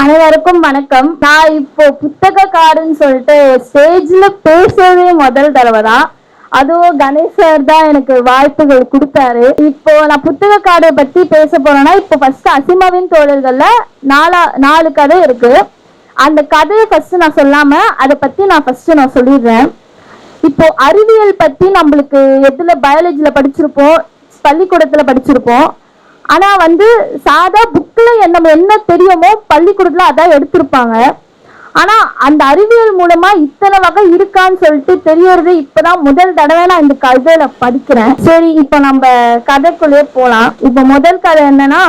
அனைவருக்கும் வணக்கம். நான் இப்போ புத்தக காடுன்னு சொல்லிட்டு ஸ்டேஜ்ல பேசுறதே முதல் தடவை தான் அதுவும் கணேஷ் சார் தான் எனக்கு வாய்ப்புகள் கொடுத்தாரு. இப்போ நான் புத்தக காடை பத்தி பேச போறேன்னா இப்போ ஃபர்ஸ்ட் அசிமாவின் தோழர்கள்ல நாலா நாலு கதை இருக்கு. அந்த கதையை ஃபர்ஸ்ட் நான் சொல்லாம அதை பத்தி நான் ஃபர்ஸ்ட் நான் சொல்லிடுறேன். இப்போ அறிவியல் பத்தி நம்மளுக்கு எதுல பயாலஜில படிச்சிருப்போம் பள்ளிக்கூடத்துல படிச்சிருப்போம். ஆனா வந்து சாதா புக்ல நம்ம என்ன தெரியுமோ பள்ளிக்கூடத்துல அதான் எடுத்திருப்பாங்க. ஆனா அந்த அறிவியல் மூலமா இத்தனை வகை இருக்கான்னு சொல்லிட்டு தெரியறது இப்பதான் முதல் தடவை நான் இந்த கதையில படிக்கிறேன். சரி இப்போ நம்ம கதைக்குள்ளேயே போலாம். இப்போ முதல் கதை என்னன்னா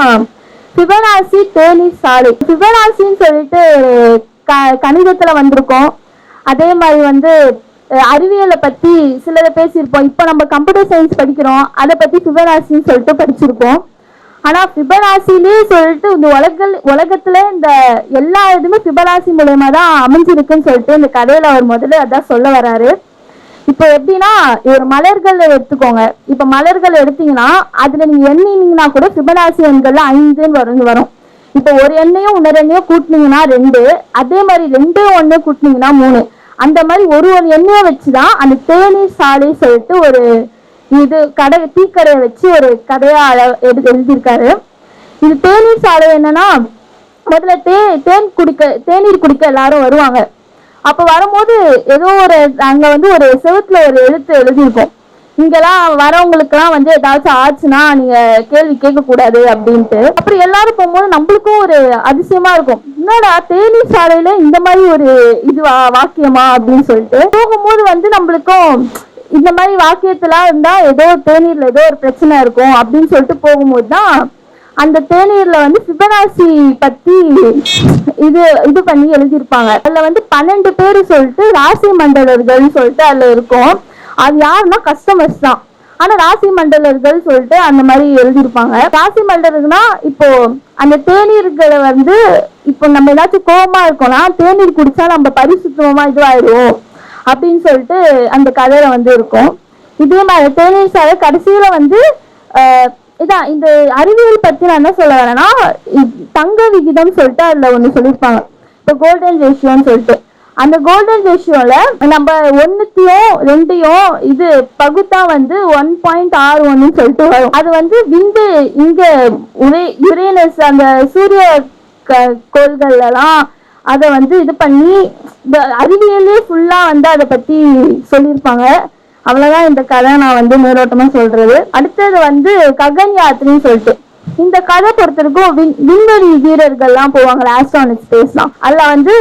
சிவராசி தேனி சாலை. சிவராசின்னு சொல்லிட்டு க கணிதத்துல வந்திருக்கோம். அதே மாதிரி வந்து அறிவியலை பத்தி சிலரை பேசியிருப்போம். இப்போ நம்ம கம்ப்யூட்டர் சயின்ஸ் படிக்கிறோம். அதை பத்தி சிவராசின்னு சொல்லிட்டு படிச்சிருக்கோம். ஆனா பிபராசிலே சொல்லிட்டு இந்த உலக உலகத்துல இந்த எல்லா இதுமே பிபராசி மூலயமா தான் அமைஞ்சிருக்குன்னு சொல்லிட்டு இந்த கதையில அவர் முதல்ல அதான் சொல்ல வராரு. இப்போ எப்படின்னா ஒரு மலர்கள் எடுத்துக்கோங்க. இப்ப மலர்கள் எடுத்தீங்கன்னா அதுல நீங்க எண்ணினீங்கன்னா கூட பிபராசி எண்கள்ல ஐந்துன்னு வரும் வரும். இப்போ ஒரு எண்ணையும் இன்னொரு எண்ணையும் கூட்டினீங்கன்னா ரெண்டு. அதே மாதிரி ரெண்டு ஒண்ணு கூட்டினீங்கன்னா மூணு. அந்த மாதிரி ஒரு ஒரு எண்ணையை வச்சுதான் அந்த தேநீர் சாலை சொல்லிட்டு ஒரு இது கடை டீக்கடையை வச்சு ஒரு கதையா அழ- எழுதியிருக்காரு. இது தேநீர் சாலை என்னன்னா முதல்ல தே தேன் குடிக்க தேநீர் குடிக்க எல்லாரும் வருவாங்க. அப்ப வரும்போது ஏதோ ஒரு அங்க வந்து ஒரு செவுத்துல ஒரு எழுத்து எழுதியிருக்கோம். இங்கெல்லாம் வரவங்களுக்குலாம் வந்து ஏதாச்சும் ஆச்சுன்னா நீங்க கேள்வி கேட்க கூடாது அப்படின்ட்டு. அப்புறம் எல்லாரும் போகும்போது நம்மளுக்கும் ஒரு அதிசயமா இருக்கும். என்னடா தேநீர் சாலையில இந்த மாதிரி ஒரு இது வாக்கியமா அப்படின்னு சொல்லிட்டு. போகும்போது வந்து நம்மளுக்கும் இந்த மாதிரி வாக்கியத்தெல்லாம் இருந்தா ஏதோ தேநீர்ல ஏதோ ஒரு பிரச்சனை இருக்கும் அப்படின்னு சொல்லிட்டு போகும்போது தான் அந்த தேநீர்ல வந்து சிவராசி பத்தி இது இது பண்ணி எழுதியிருப்பாங்க. அதுல வந்து பன்னெண்டு பேர் சொல்லிட்டு ராசி மண்டலர்கள்னு சொல்லிட்டு அதுல இருக்கும். அது யாருன்னா கஸ்டமர்ஸ் தான். ஆனா ராசி மண்டலர்கள் சொல்லிட்டு அந்த மாதிரி எழுதியிருப்பாங்க. ராசி மண்டலர்கள்னா இப்போ அந்த தேநீர்களை வந்து இப்போ நம்ம ஏதாச்சும் கோவமா இருக்கோம்னா தேநீர் குடிச்சா நம்ம பரிசுத்தமா இதுவாயிடும் அப்படின்னு சொல்லிட்டு அந்த கதையில வந்து இருக்கும். இதே மாதிரி தேநீர் சாலை கடைசியில வந்து இதான் இந்த அறிவியல் பத்தி நான் என்ன சொல்ல வரேன்னா தங்க விகிதம் சொல்லிட்டு அதுல ஒண்ணு சொல்லியிருப்பாங்க. இப்போ கோல்டன் ரேஷியோன்னு சொல்லிட்டு. அந்த கோல்டன் ரேஷியோல நம்ம ஒன்னுத்தையும் ரெண்டையும் இது பகுத்தா வந்து ஒன் பாயிண்ட் ஆறு ஒன்னு சொல்லிட்டு வரும். அது வந்து விந்து இங்க உரே யுரேனஸ் அந்த சூரிய க- கோள்கள் எல்லாம் அதை வந்து இது பண்ணி அறிவியலே ஃபுல்லா வந்து அதை பத்தி சொல்லியிருப்பாங்க. அவ்வளவுதான் இந்த கதை நான் வந்து மேலோட்டமா சொல்றது. அடுத்தது வந்து ககன் யாத்திரைன்னு சொல்லிட்டு. இந்த கதை பொறுத்தவரைக்கும் விண்- விண்வெளி வீரர்கள்லாம் போவாங்க ஆஸ்ட்ரானிக் ஸ்பேஸ்லாம் அதுல வந்து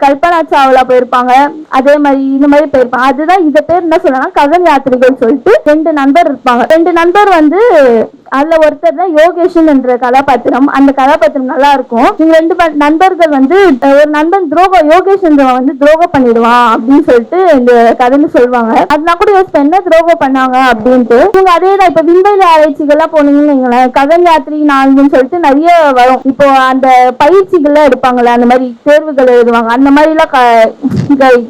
கல்பனா சாவ்லா போயிருப்பாங்க. அதே மாதிரி இந்த மாதிரி போயிருப்பாங்க. அதுதான் இந்த பேர் என்ன சொல்லலாம் ககன் யாத்திரிகள் சொல்லிட்டு ரெண்டு நண்பர் இருப்பாங்க. ரெண்டு நண்பர் வந்து அதுல ஒருத்தர் தான் யோகேஷன் என்ற கதாபாத்திரம். அந்த கதாபாத்திரம் நல்லா இருக்கும் இவங்க ரெண்டு நண்பர்கள் வந்து ஒரு நண்பன் துரோகம் யோகேஷ் என்றவன் வந்து துரோகம் பண்ணிடுவான் அப்படின்னு சொல்லிட்டு இந்த கதைன்னு சொல்லுவாங்க. அதெல்லாம் கூட யோசிப்பேன் என்ன துரோகம் பண்ணாங்க அப்படின்ட்டு. இவங்க அதே தான் இப்ப விண்வெளி ஆராய்ச்சிகள்லாம் போனீங்கன்னு வைங்களேன் ககன் யாத்திரி நாள்னு சொல்லிட்டு நிறைய வரும். இப்போ அந்த பயிற்சிகள்லாம் எடுப்பாங்கல்ல அந்த மாதிரி தேர்வுகள் எழுதுவாங்க. அந்த மாதிரி எல்லாம்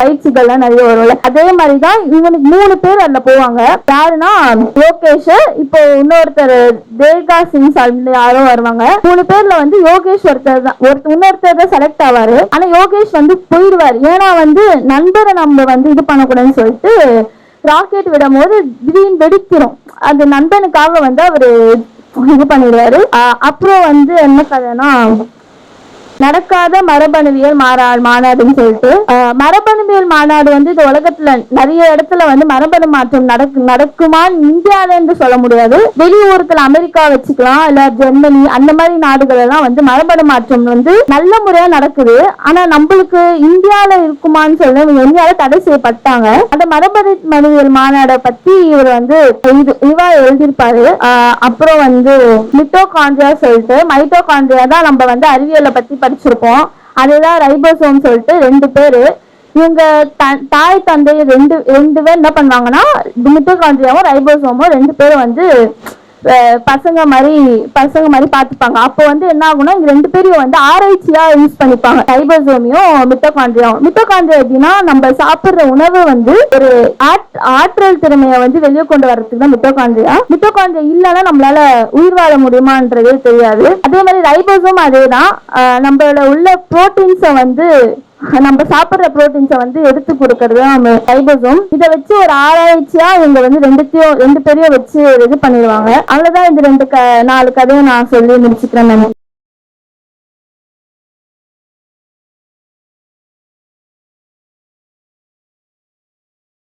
பயிற்சிகள்லாம் நிறைய வரும்ல. அதே மாதிரி தான் இவனுக்கு மூணு பேர் அதுல போவாங்க. யாருன்னா யோகேஷ் இப்போ இன்னொருத்தர் தேகா சிங் அப்படின்னு யாரோ வருவாங்க. மூணு பேர்ல வந்து யோகேஷ் ஒருத்தர் தான் ஒருத்தர் இன்னொருத்தர் தான் செலக்ட் ஆவாரு. ஆனா யோகேஷ் வந்து போயிடுவாரு. ஏன்னா வந்து நண்பரை நம்ம வந்து இது பண்ணக்கூடாதுன்னு சொல்லிட்டு ராக்கெட் விடும் போது திடீர்னு வெடிக்கிறோம். அந்த நண்பனுக்காக வந்து அவரு இது பண்ணிடுவாரு. அப்புறம் வந்து என்ன கதைன்னா நடக்காத மரபணுவியல் மாறா மாநாடுன்னு சொல்லிட்டு மரபணுவியல் மாநாடு வந்து இந்த உலகத்துல நிறைய இடத்துல வந்து மரபணு மாற்றம் நடக்கு நடக்குமான்னு இந்தியால என்று சொல்ல முடியாது. வெளியூருக்குல அமெரிக்கா வச்சுக்கலாம் இல்ல ஜெர்மனி அந்த மாதிரி நாடுகள் எல்லாம் வந்து மரபணு மாற்றம் வந்து நல்ல முறையா நடக்குது. ஆனா நம்மளுக்கு இந்தியால இருக்குமான்னு சொல்ல இந்தியால தடை செய்யப்பட்டாங்க. அந்த மரபணு மனுவியல் மாநாடை பத்தி இவர் வந்து இது இவா எழுதியிருப்பாரு. அப்புறம் வந்து மிட்டோகாண்ட்ரியா சொல்லிட்டு மைட்டோகாண்ட்ரியா தான் நம்ம வந்து அறிவியலை பத்தி படிச்சிருப்போம் அதுதான் ரைபோசோம் சொல்லிட்டு ரெண்டு பேர். இவங்க த- தாய் தந்தை ரெண்டு ரெண்டு பேர் என்ன பண்ணுவாங்கன்னா மிட்டோகாண்ட்ரியாவும் ரைபோசோமும் ரெண்டு பேரும் வந்து பசங்க மாதிரி பசங்க மாதிரி பார்த்துப்பாங்க. அப்போ வந்து என்ன ஆகும்னா இந்த ரெண்டு பேரையும் வந்து ஆராய்ச்சியா யூஸ் பண்ணிப்பாங்க. ரைபோசோமியும் மிட்டோகாண்ட்ரியாவும் மிட்டோகாண்ட்ரியா எப்படின்னா நம்ம சாப்பிடுற உணவு வந்து ஒரு ஆற்றல் திறமையை வந்து வெளியே கொண்டு வர்றதுக்கு தான் மிட்டோகாண்ட்ரியா மிட்டோகாண்ட்ரியா இல்லைன்னா நம்மளால உயிர் வாழ முடியுமான்றதே தெரியாது. அதே மாதிரி ரைபோசோம் அதே தான் நம்மளோட உள்ள புரோட்டீன்ஸை வந்து நம்ம சாப்பிடுற புரோட்டீன்ஸை வந்து எடுத்து கொடுக்கறது தான் ஃபைபர்ஸும் இதை வச்சு ஒரு ஆராய்ச்சியா இவங்க வந்து ரெண்டுத்தையும் ரெண்டு பேரையும் வச்சு இது பண்ணிடுவாங்க. அவ்வளவுதான் இந்த ரெண்டு க நாலு கதையை நான் சொல்லி முடிச்சுக்கிறேன் நான்